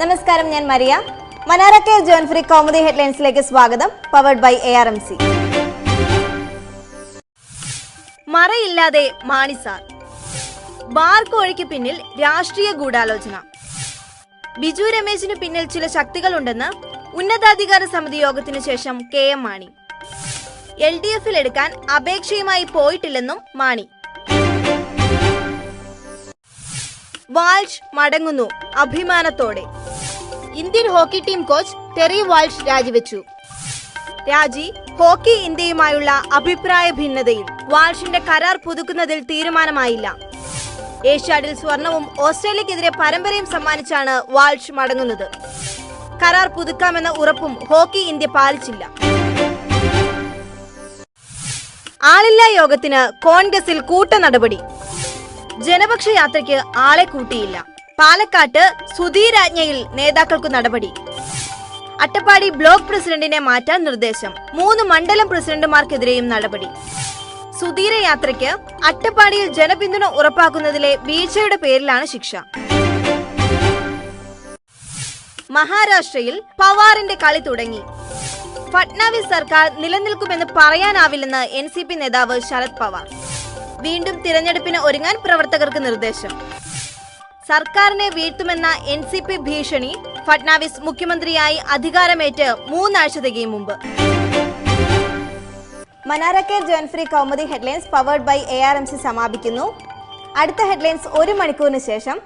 നമസ്കാരം ഞാൻ Maria. Care John free comedy ഹെഡ്ലൈൻസിലേക്ക് സ്വാഗതം powered by A R M C മറയില്ലാതെ മാണിസാർ bar കോഴിക്ക് പിന്നിൽ രാഷ്ട്രീയ ഗൂഢാലോചന. ബിജു രമേശിന് പിന്നിൽ ചില ശക്തികളുണ്ടെന്ന് ഉന്നതാധികാര സമിതി യോഗത്തിനു ശേഷം K M Mani. L D എഫിൽ എടുക്കാൻ അപേക്ഷയുമായി പോയിട്ടില്ലെന്നും മാണി. വാൾഷ് മടങ്ങുന്നു അഭിമാനത്തോടെ. Indian hockey team coach Terry Walsh രാജിവെച്ചു. രാജി ഹോക്കി ഇന്ത്യയുമായുള്ള അഭിപ്രായ ഭിന്നതയിൽ വാൾഷിന്റെ കരാർ പുതുക്കുന്നതിൽ തീരുമാനമായില്ല. ഏഷ്യാഡിൽ സ്വർണവും ഓസ്ട്രേലിയക്കെതിരെ പരമ്പരയും സമ്മാനിച്ചാണ് വാൾഷ് മടങ്ങുന്നത്. കരാർ പുതുക്കാമെന്ന ഉറപ്പും ഹോക്കി ഇന്ത്യ പാലിച്ചില്ല. ആളില്ലാ യോഗത്തിന് കോൺഗ്രസിൽ കൂട്ട നടപടി ജനപക്ഷ യാത്രയ്ക്ക് ആളെ കൂട്ടിയില്ല. പാലക്കാട്ട് സുധീരാജ്ഞയിൽ നേതാക്കൾക്കു നടപടി. അട്ടപ്പാടി ബ്ലോക്ക് പ്രസിഡന്റിനെ മാറ്റാൻ നിർദ്ദേശം. മൂന്ന് മണ്ഡലം പ്രസിഡന്റുമാർക്കെതിരെയും നടപടി. സുധീര യാത്രയ്ക്ക് അട്ടപ്പാടിയിൽ ജനപിന്തുണ ഉറപ്പാക്കുന്നതിലെ വീഴ്ചയുടെ പേരിലാണ് ശിക്ഷ. മഹാരാഷ്ട്രയിൽ പവാറിന്റെ കളി തുടങ്ങി. ഫട്നാവിസ് സർക്കാർ നിലനിൽക്കുമെന്ന് പറയാനാവില്ലെന്ന് എൻ സി പി നേതാവ് ശരത് പവാർ. വീണ്ടും തിരഞ്ഞെടുപ്പിന് ഒരുങ്ങാൻ പ്രവർത്തകർക്ക് നിർദ്ദേശം. സർക്കാരിനെ വീഴ്ത്തുമെന്ന എൻ സി പി ഭീഷണി ഫട്നാവിസ് മുഖ്യമന്ത്രിയായി അധികാരമേറ്റ് മൂന്നാഴ്ച തികയും മുമ്പ്. മനാര John free Kaumudi headlines powered by A R M C സമാപിക്കുന്നു. അടുത്ത ഹെഡ്ലൈൻസ് ഒരു മണിക്കൂറിന് ശേഷം